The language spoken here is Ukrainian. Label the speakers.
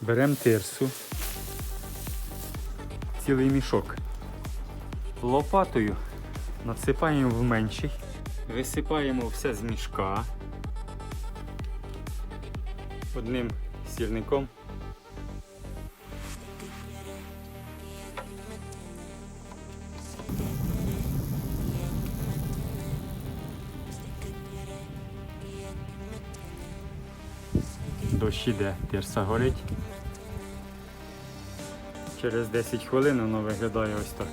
Speaker 1: Беремо тирсу. Цілий мішок. Лопатою насипаємо в менший. Висипаємо все з мішка. Одним сірником. Дощ іде, тирса горить. Через 10 хвилин воно виглядає ось так.